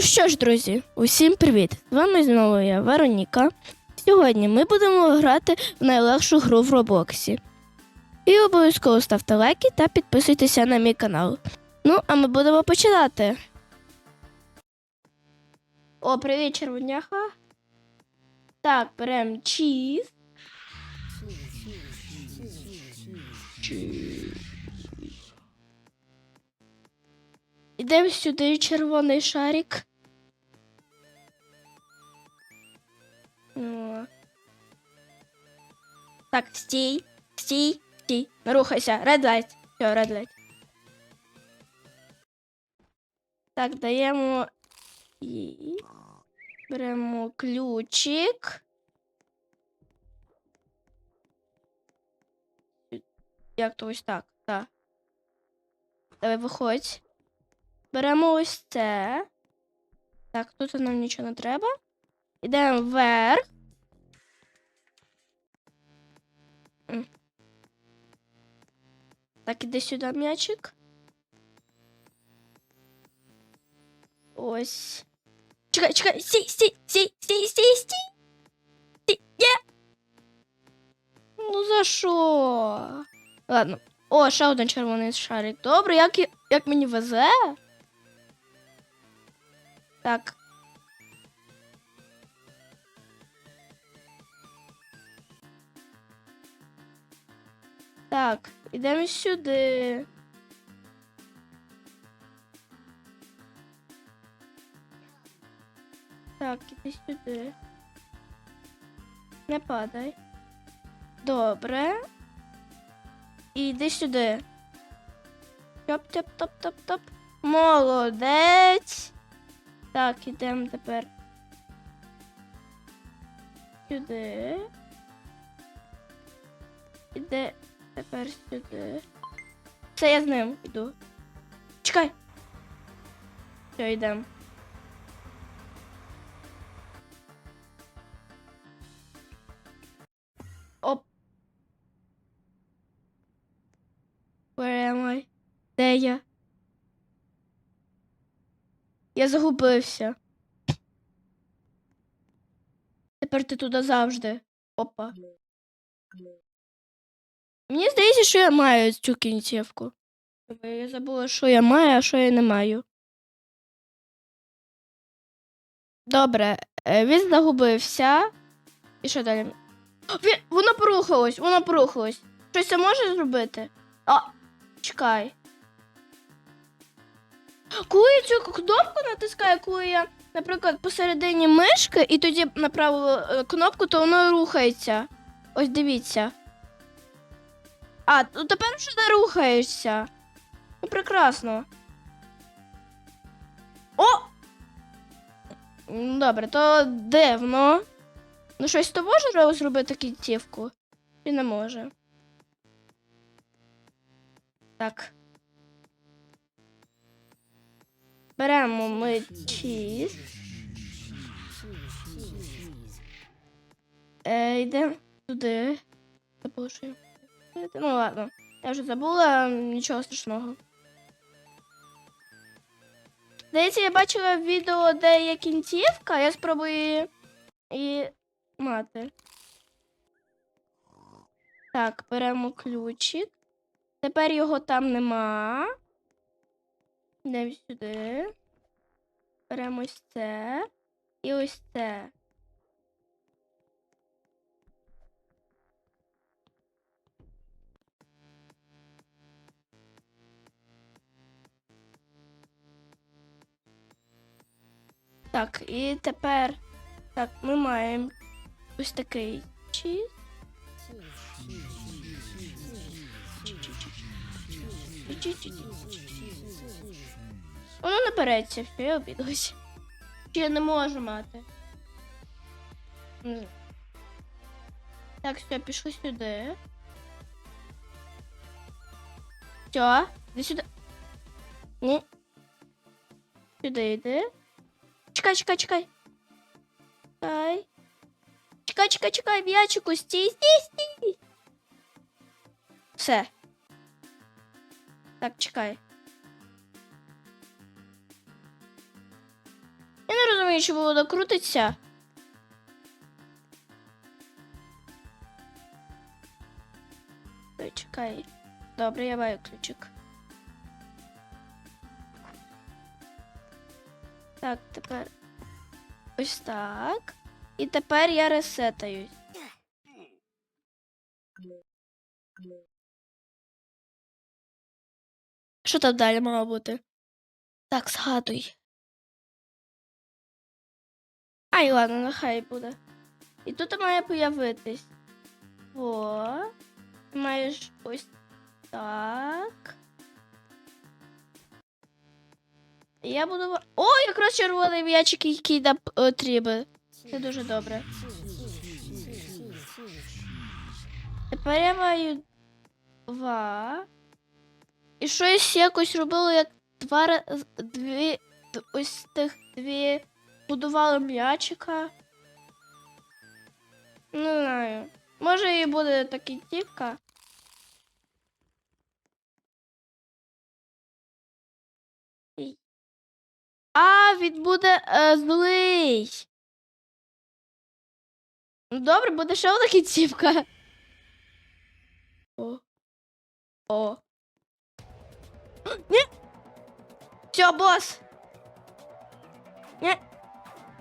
Ну що ж, друзі, усім привіт! З вами знову я, Вероніка. Сьогодні ми будемо грати в найлегшу гру в Роблоксі. І обов'язково ставте лайки та підписуйтеся на мій канал. Ну, а ми будемо починати. О, привіт, червоняха. Так, беремо чіз. Ідемо сюди, червоний шарик. Так, стій, стій, стій. Рухайся. Red light. Все, red light. Так, даємо. І... Беремо ключик. Як то ось так, так. Давай виходь. Беремо ось це. Так, тут нам нічого не треба. Йдемо вверх. Так, іди сюди м'ячик. Ось. Чекай, чекай, стій, стій, стій, стій, стій, стій. Стій, є. Ну за що? Ладно. О, ще один червоний шарик. Добре, як, як мені везе? Так. Так, ідемо сюди. Так, іди сюди. Не падай. Добре. І йди сюди. Топ-топ-топ-топ-топ. Молодець. Так, ідемо тепер. Сюди. Іде тепер сюди. Все, я з ним йду. Чекай. Все, йдемо. Оп. Where? Де я? Я загубився. Тепер ти туди завжди. Опа. Мені здається, що я маю цю кінцівку. Я забула, що я маю, а що я не маю. Добре, е, він загубився. І що далі? Він... Воно порухалось, воно порухалось. Щось це може зробити? А, чекай. Коли я цю кнопку натискаю, коли я, наприклад, посередині мишки і тоді направила е, кнопку, то воно рухається. Ось дивіться. А, ну тепер вже не рухаєшся. Ну, прекрасно. О! Добре, то дивно. Ну, щось то може зробити кінцівку? Чи не може? Так. Беремо ми чіз. Е, йдемо туди. Робити. Ну ладно. Я вже забула, нічого страшного. Здається, я бачила відео, де є кінцівка, я спробую її мати. Так, беремо ключик. Тепер його там нема. Йдемо сюди. Беремо ось це і ось це. Так, і тепер так, ми маємо ось такий чіз. Воно не береться, все, я обідалась. Чи я не можу мати? Так, все, пішли сюди. Все, іди сюди. Ні. Сюди йди. Чекай, чекай, чекай. Чекай. Чекай, чекай, чекай, м'ячику, стій, стій, стій. Все. Так, чекай. розумію, чому воно крутиться. Ой, чекай. Добре, я маю ключик. Так, тепер ось так. І тепер я ресетаюсь. Що там далі мало бути? Так, згадуй. Ай, ладно, нехай буде. І тут має появитись. О, маєш ось так. Я буду. О, якраз червоний м'ячик, який нам потрібен. Це дуже добре. Тепер я маю два. І щось якось робило, як два дві. Ось тих дві будували м'ячика. Не знаю. Може і буде такі тільки. А, він буде е, злий. Ну, Добре, буде ще одна кінцівка. О. О. Ні. Все, бос. Ні.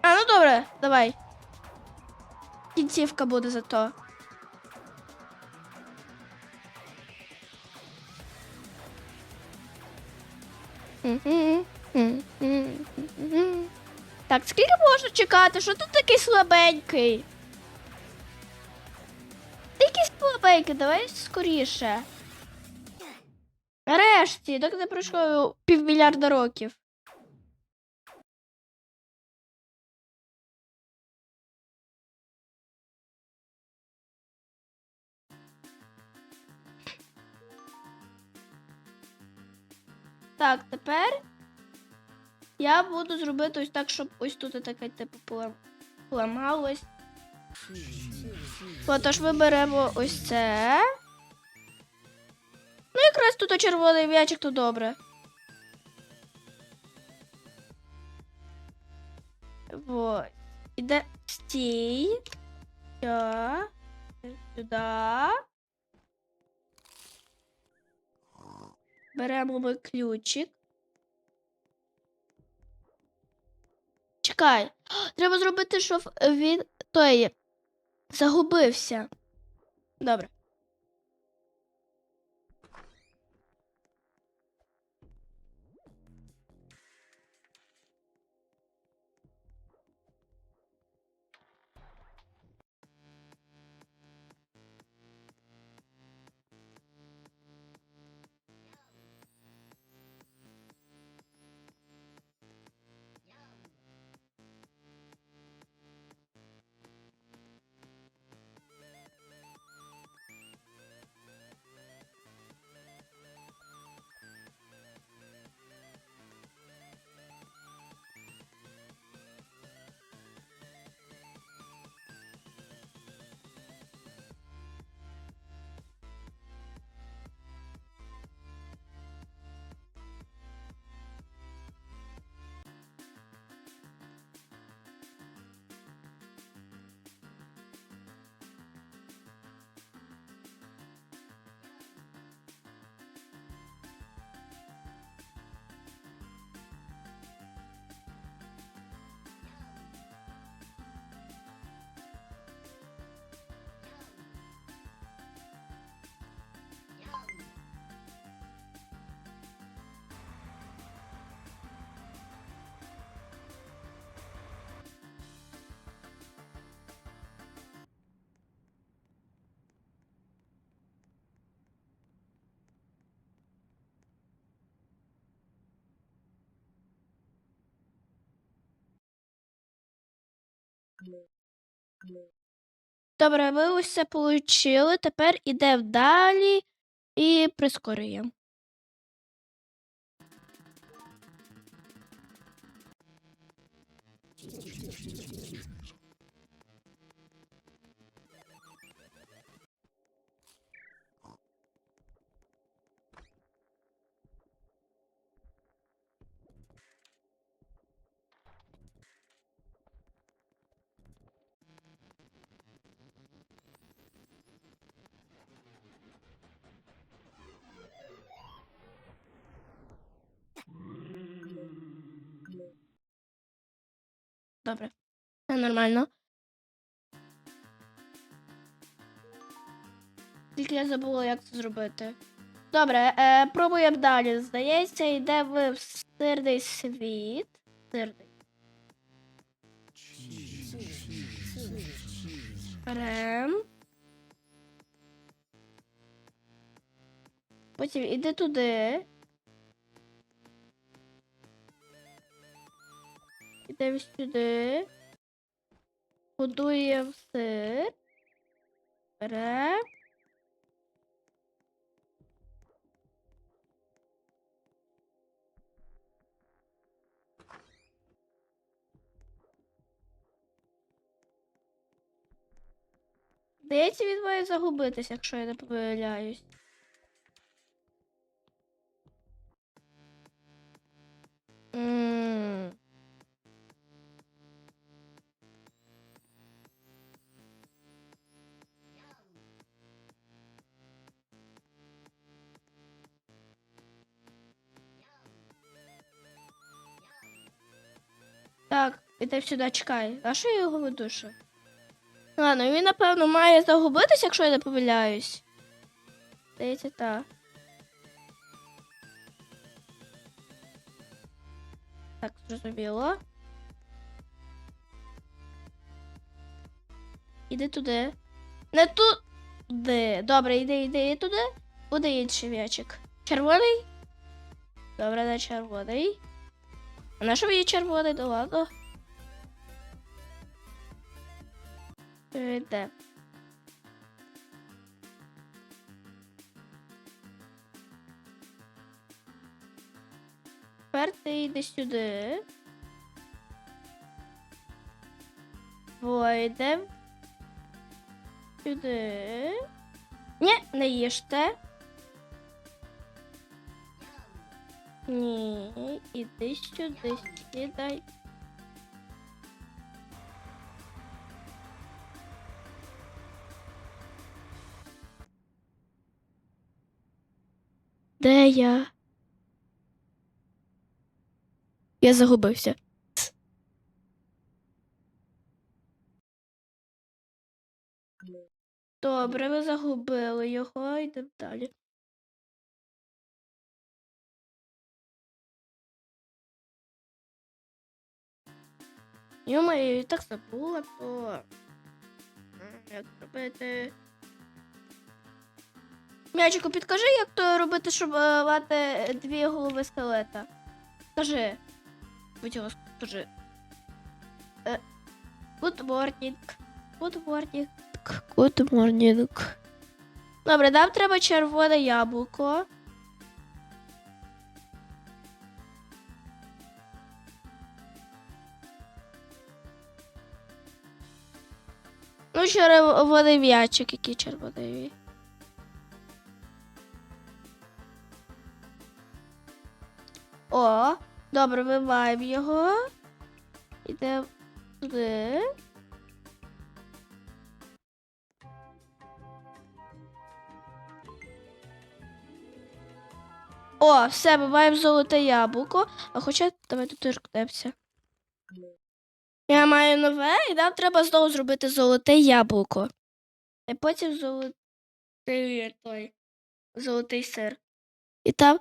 А, ну добре, давай. Кінцівка буде зато. Так, скільки можна чекати? Що тут такий слабенький? Ти слабенький, давай скоріше. Нарешті, доки не пройшло півмільярда років. Так, тепер я буду зробити ось так, щоб ось тут таке типу полам- поламалось. Отож ми беремо ось це. Ну, якраз тут червоний м'ячик, то добре. Вот. Іде стій. Я. Сюди. Беремо ми ключик. Чекай. Треба зробити, щоб він той загубився. Добре. Добре, ви це получили. Тепер іде далі і прискорюємо. Добре. Все нормально. Тільки я забула, як це зробити. Добре, е, пробуємо далі. Здається, йде в сирний світ. Сирний. Берем. Потім іди туди. Ідемо сюди. Будуємо сир. Берем. Здається, він має загубитись, якщо я не помиляюсь. М. іди сюди, чекай. А що я його видушу? Ладно, він, напевно, має загубитись, якщо я не помиляюсь. Здається, так. Так, зрозуміло. Іди туди. Не туди. Добре, іди, іди туди. Буде інший м'ячик. Червоний? Добре, не червоний. А на що мені червоний? Ну ладно. Йде. Тепер ти йди сюди. Войдем. Сюди. Ні, не їжте. Ні, іди сюди, сідай. Я? Я загубився. Добре, ви загубили його, йдемо далі. Йома, я так забула, то як робити. М'ячику, підкажи, як то робити, щоб е, мати дві голови скелета. Скажи. Будь ласка, скажи. Е, Good morning. Good morning. Good morning. Добре, нам треба червоне яблуко. Ну, червоний м'ячик, який червоний. О, добре, вимаємо його. Ідемо туди. О, все, ми маємо золоте яблуко. А хоча давайте торкнемося. Я маю нове, і нам треба знову зробити золоте яблуко. І потім золотий той золотий сир. І там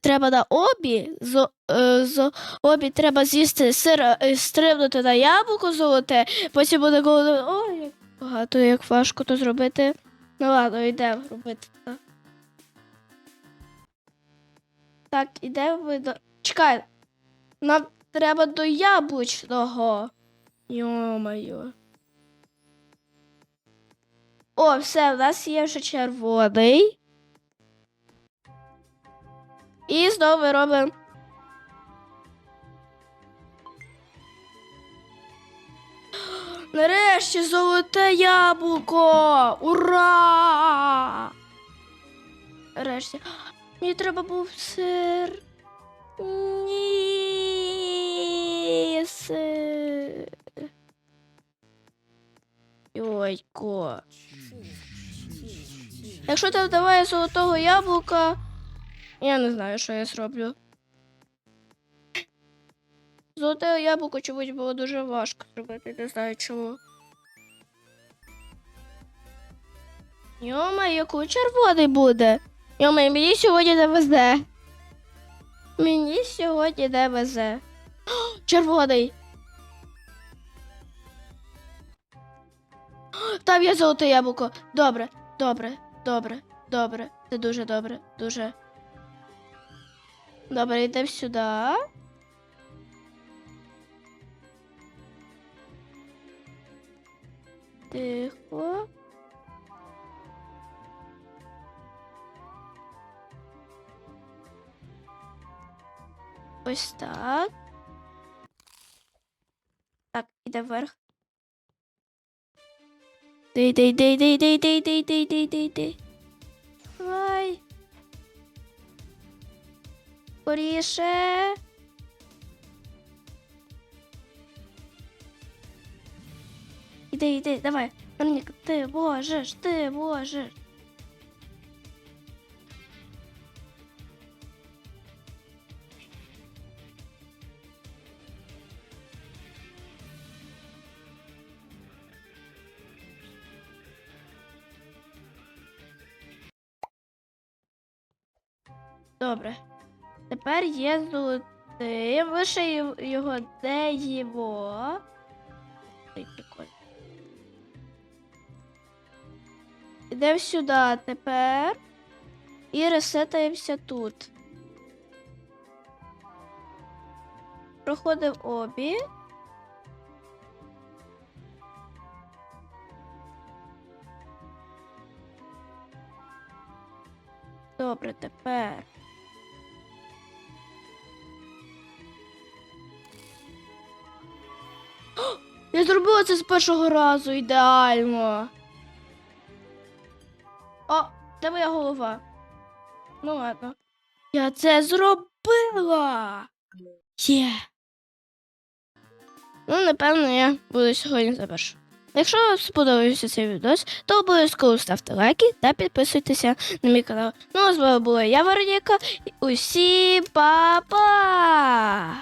треба на обі, з, е, з обі треба з'їсти сир, е, стрибнути на яблуко золоте, потім буде голодно. Ой, як багато, як важко то зробити. Ну ладно, йдемо робити. Так, ідемо ми до. Чекай. Нам треба до яблучного. Йо-моє. О, все, в нас є вже червоний. І знову робимо. Нарешті золоте яблуко! Ура! Нарешті. Мені треба був сир. Ні, сир. Йойко. Якщо там давай золотого яблука, я не знаю, що я зроблю. Золоте яблуко чомусь було дуже важко зробити, не знаю чому. Йома, яку червоний буде. Йома, мені сьогодні не везе. Мені сьогодні не везе. О, червоний. Там є золоте яблуко. Добре, добре, добре, добре. Це дуже добре, дуже. Добре, йдемо сюди. Тихо. Ось так. Так, іде вверх. Йди. Давай. Скоріше. Іди, іди, давай. Вероніка, ти можеш, ти можеш. Добре. Тепер є золотий. Лише й- його де його. Ой, прикольно. Ідемо сюди тепер. І ресетаємося тут. Проходимо обі. Добре, тепер. Я зробила це з першого разу ідеально. О, де моя голова? Ну ладно. Я це зробила. Є. Ну, напевно, я буду сьогодні завершу. Якщо вам сподобався цей відео, то обов'язково ставте лайки та підписуйтеся на мій канал. Ну, а з вами була я, Вероніка. Усім па-па!